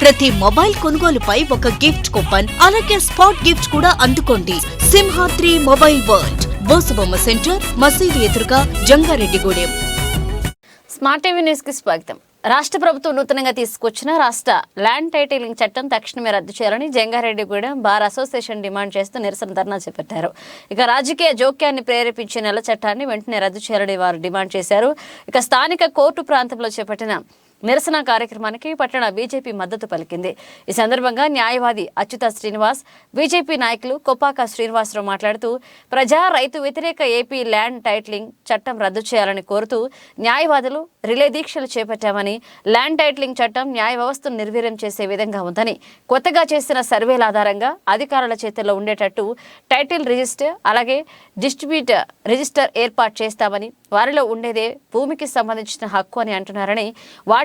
ప్రతి మొబైల్ కొనుగోలుపై ఒక గిఫ్ట్ కూపన్ అలాగే స్పాట్ గిఫ్ట్ కూడా అందుకోండి. Simhadri mobile world Bosubomma centre మసీదు ఎదురుగా జంగారెడ్డిగూడెం. స్మార్ట్ టీవీ న్యూస్కి స్వాగతం. రాష్ట్ర ప్రభుత్వం నూతనంగా తీసుకొచ్చిన రాష్ట్ర ల్యాండ్ టైటిలింగ్ చట్టం తక్షణమే రద్దు చేయాలని జంగారెడ్డిగూడెం బార్ అసోసియేషన్ డిమాండ్ చేస్తూ నిరసన ధర్నా చేపట్టారు. ఇక రాజకీయ జోక్యాన్ని ప్రేరేపించే నెల చట్టాన్ని వెంటనే రద్దు చేయాలని వారు డిమాండ్ చేశారు. ఇక స్థానిక కోర్టు ప్రాంతంలో చేపట్టిన నిరసన కార్యక్రమానికి పట్టణ బీజేపీ మద్దతు పలికింది. ఈ సందర్భంగా న్యాయవాది అచ్యుత శ్రీనివాస్ బీజేపీ నాయకులు కొప్పాక శ్రీనివాసరావు మాట్లాడుతూ ప్రజా రైతు వ్యతిరేక ఏపీ ల్యాండ్ టైటిలింగ్ చట్టం రద్దు చేయాలని కోరుతూ న్యాయవాదులు రిలే దీక్షలు చేపట్టామని ల్యాండ్ టైటిలింగ్ చట్టం న్యాయ వ్యవస్థను నిర్వీర్యం చేసే విధంగా ఉందని కొత్తగా చేసిన సర్వేల ఆధారంగా అధికారుల చేతుల్లో ఉండేటట్టు టైటిల్ రిజిస్టర్ అలాగే డిస్ట్రిబ్యూట్ రిజిస్టర్ ఏర్పాటు చేస్తామని వారిలో ఉండేదే భూమికి సంబంధించిన హక్కు అని అంటున్నారని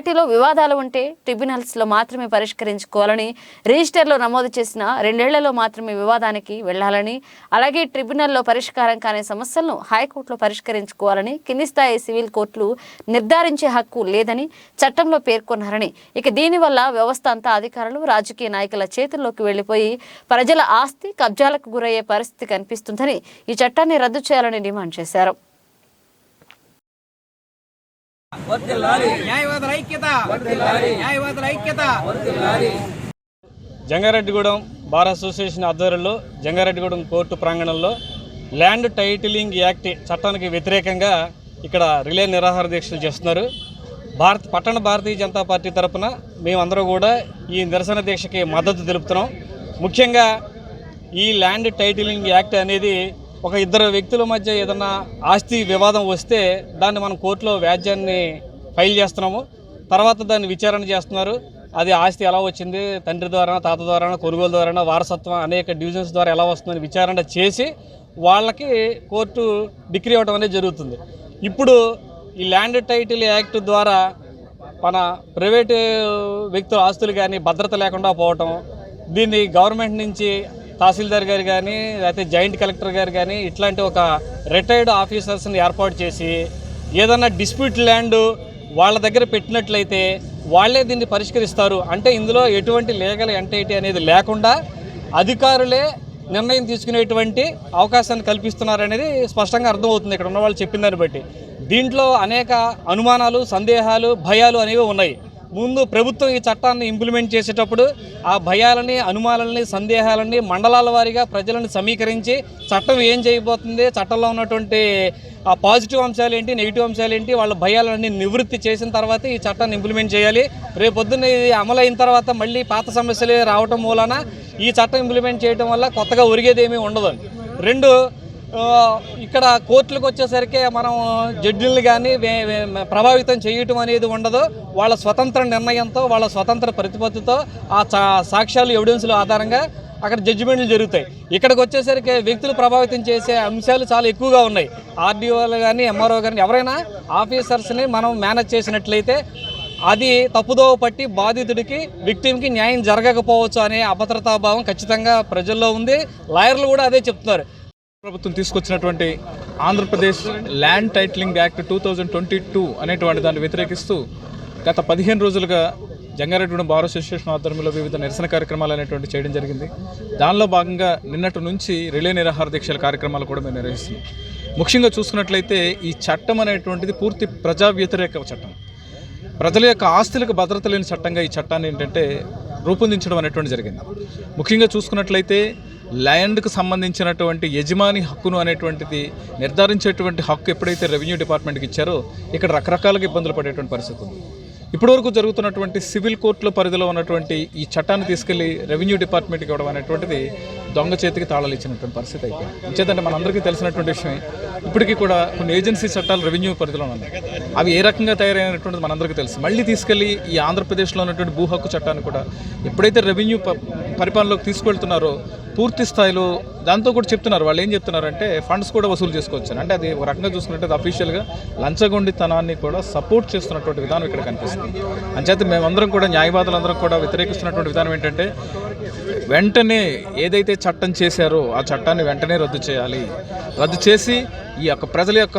పార్టీలో వివాదాలు ఉంటే ట్రిబ్యునల్స్లో మాత్రమే పరిష్కరించుకోవాలని రిజిస్టర్లో నమోదు చేసిన రెండేళ్ళలో మాత్రమే వివాదానికి వెళ్ళాలని అలాగే ట్రిబ్యునల్లో పరిష్కారం కాని సమస్యలను హైకోర్టులో పరిష్కరించుకోవాలని కింది స్థాయి సివిల్ కోర్టులు నిర్ధారించే హక్కు లేదని చట్టంలో పేర్కొన్నారని. ఇక దీనివల్ల వ్యవస్థ అంతా అధికారులు రాజకీయ నాయకుల చేతుల్లోకి వెళ్ళిపోయి ప్రజల ఆస్తి కబ్జాలకు గురయ్యే పరిస్థితి కనిపిస్తుందని ఈ చట్టాన్ని రద్దు చేయాలని డిమాండ్ చేశారు. న్యాయవాదుల ఐక్యత. న్యాయవాదుల ఐక్యత. జంగారెడ్డిగూడెం బార్ అసోసియేషన్ ఆధ్వర్యంలో జంగారెడ్డిగూడెం కోర్టు ప్రాంగణంలో ల్యాండ్ టైటిలింగ్ యాక్ట్ చట్టానికి వ్యతిరేకంగా ఇక్కడ రిలే నిరాహార దీక్షలు చేస్తున్నారు. భారత్ పట్టణ భారతీయ జనతా పార్టీ తరపున మేమందరూ కూడా ఈ నిరసన దీక్షకి మద్దతు తెలుపుతున్నాం. ముఖ్యంగా ఈ ల్యాండ్ టైటిలింగ్ యాక్ట్ అనేది ఒక ఇద్దరు వ్యక్తుల మధ్య ఏదన్నా ఆస్తి వివాదం వస్తే దాన్ని మనం కోర్టులో వ్యాజ్యాన్ని ఫైల్ చేస్తున్నాము. తర్వాత దాన్ని విచారణ చేస్తున్నారు. అది ఆస్తి ఎలా వచ్చింది? తండ్రి ద్వారా తాత ద్వారా కొనుగోలు ద్వారా వారసత్వం అనేక డివిజన్స్ ద్వారా ఎలా వస్తుందని విచారణ చేసి వాళ్ళకి కోర్టు డిగ్రీ ఇవ్వడం అనేది జరుగుతుంది. ఇప్పుడు ఈ ల్యాండ్ టైటిల్ యాక్ట్ ద్వారా మన ప్రైవేటు వ్యక్తుల ఆస్తులు కానీ భద్రత లేకుండా పోవటం దీన్ని గవర్నమెంట్ నుంచి తహసీల్దార్ గారు కానీ లేకపోతే జాయింట్ కలెక్టర్ గారు కానీ ఇట్లాంటి ఒక రిటైర్డ్ ఆఫీసర్స్ని ఏర్పాటు చేసి ఏదన్నా డిస్ప్యూట్ ల్యాండ్ వాళ్ళ దగ్గర పెట్టినట్లయితే వాళ్ళే దీన్ని పరిష్కరిస్తారు. అంటే ఇందులో ఎటువంటి లీగల్ ఎంటైటీ అనేది లేకుండా అధికారులే నిర్ణయం తీసుకునేటువంటి అవకాశాన్ని కల్పిస్తున్నారనేది స్పష్టంగా అర్థమవుతుంది. ఇక్కడ ఉన్న వాళ్ళు చెప్పిన దాన్ని బట్టి. దీంట్లో అనేక అనుమానాలు సందేహాలు భయాలు అనేవి ఉన్నాయి. ముందు ప్రభుత్వం ఈ చట్టాన్ని ఇంప్లిమెంట్ చేసేటప్పుడు ఆ భయాలని అనుమానాలని సందేహాలని మండలాల వారీగా ప్రజలను సమీకరించి చట్టం ఏం చేయబోతుంది చట్టంలో ఉన్నటువంటి ఆ పాజిటివ్ అంశాలు ఏంటి నెగిటివ్ అంశాలు ఏంటి వాళ్ళ భయాలన్నీ నివృత్తి చేసిన తర్వాత ఈ చట్టాన్ని ఇంప్లిమెంట్ చేయాలి. రేపు పొద్దున్న ఇది అమలైన తర్వాత మళ్ళీ పాత సమస్యలే రావటం మూలాన ఈ చట్టం ఇంప్లిమెంట్ చేయడం వల్ల కొత్తగా ఒరిగేదేమీ ఉండదు. రెండు ఇక్కడ కోర్టులకు వచ్చేసరికి మనం జడ్జిల్ని కానీ ప్రభావితం చేయటం అనేది ఉండదు. వాళ్ళ స్వతంత్ర నిర్ణయంతో వాళ్ళ స్వతంత్ర ప్రతిపత్తితో ఆ సాక్ష్యాలు ఎవిడెన్స్ల ఆధారంగా అక్కడ జడ్జిమెంట్లు జరుగుతాయి. ఇక్కడికి వచ్చేసరికి వ్యక్తులు ప్రభావితం చేసే అంశాలు చాలా ఎక్కువగా ఉన్నాయి. ఆర్డీఓలు కానీ ఎంఆర్ఓ కానీ ఎవరైనా ఆఫీసర్స్ని మనం మేనేజ్ చేసినట్లయితే అది తప్పుదోవ పట్టి బాధితుడికి విక్టిమ్కి న్యాయం జరగకపోవచ్చు అనే అభద్రతాభావం ఖచ్చితంగా ప్రజల్లో ఉంది. లాయర్లు కూడా అదే చెప్తున్నారు. ప్రభుత్వం తీసుకొచ్చినటువంటి Andhra Pradesh land titling act two thousand twenty two అనేటువంటి దాన్ని వ్యతిరేకిస్తూ గత పదిహేను రోజులుగా జంగారెడ్డిగూడెం బార్ అసోసియేషన్ ఆధ్వర్యంలో వివిధ నిరసన కార్యక్రమాలు అనేటువంటి చేయడం జరిగింది. దానిలో భాగంగా నిన్నటి నుంచి రిలే నిరాహార దీక్షల కార్యక్రమాలు కూడా మేము నిర్వహిస్తున్నాం. ముఖ్యంగా చూసుకున్నట్లయితే ఈ చట్టం అనేటువంటిది పూర్తి ప్రజా వ్యతిరేక చట్టం. ప్రజల యొక్క ఆస్తులకు భద్రత లేని చట్టంగా ఈ చట్టాన్ని ఏంటంటే రూపొందించడం అనేటువంటి జరిగింది. ముఖ్యంగా చూసుకున్నట్లయితే ల్యాండ్కు సంబంధించినటువంటి యజమాని హక్కును అనేటువంటిది నిర్ధారించేటువంటి హక్కు ఎప్పుడైతే రెవెన్యూ డిపార్ట్మెంట్కి ఇచ్చారో ఇక్కడ రకరకాలుగా ఇబ్బందులు పడేటువంటి పరిస్థితి ఉంది. ఇప్పటివరకు జరుగుతున్నటువంటి సివిల్ కోర్టుల పరిధిలో ఉన్నటువంటి ఈ చట్టాన్ని తీసుకెళ్ళి రెవెన్యూ డిపార్ట్మెంట్కి ఇవ్వడం అనేటువంటిది దొంగ చేతికి తాళాలు ఇచ్చినటువంటి పరిస్థితి అయిపోయింది ఇంచేతంటే మనందరికీ తెలిసినటువంటి విషయం ఇప్పటికీ కూడా కొన్ని ఏజెన్సీ చట్టాలు రెవెన్యూ పరిధిలో ఉన్నాయి. అవి ఏ రకంగా తయారైనటువంటిది మనందరికీ తెలుసు. మళ్ళీ తీసుకెళ్ళి ఈ ఆంధ్రప్రదేశ్లో ఉన్నటువంటి భూ హక్కు చట్టాన్ని కూడా ఎప్పుడైతే రెవెన్యూ ప- పరిపాలనలోకి తీసుకెళ్తున్నారో పూర్తి స్థాయిలో దాంతో కూడా చెప్తున్నారు. వాళ్ళు ఏం చెప్తున్నారంటే ఫండ్స్ కూడా వసూలు చేసుకోవచ్చు అంటే అది ఒక రకంగా చూసుకున్నట్టు అఫీషియల్గా లంచగొండితనాన్ని కూడా సపోర్ట్ చేస్తున్నటువంటి విధానం ఇక్కడ కనిపిస్తుంది. అంచేత మేమందరం కూడా న్యాయవాదులందరం కూడా వ్యతిరేకిస్తున్నటువంటి విధానం ఏంటంటే వెంటనే ఏదైతే చట్టం చేశారో ఆ చట్టాన్ని వెంటనే రద్దు చేయాలి. రద్దు చేసి ఈ యొక్క ప్రజల యొక్క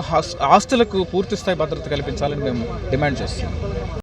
ఆస్తులకు పూర్తి స్థాయి భద్రత కల్పించాలని మేము డిమాండ్ చేస్తున్నాం.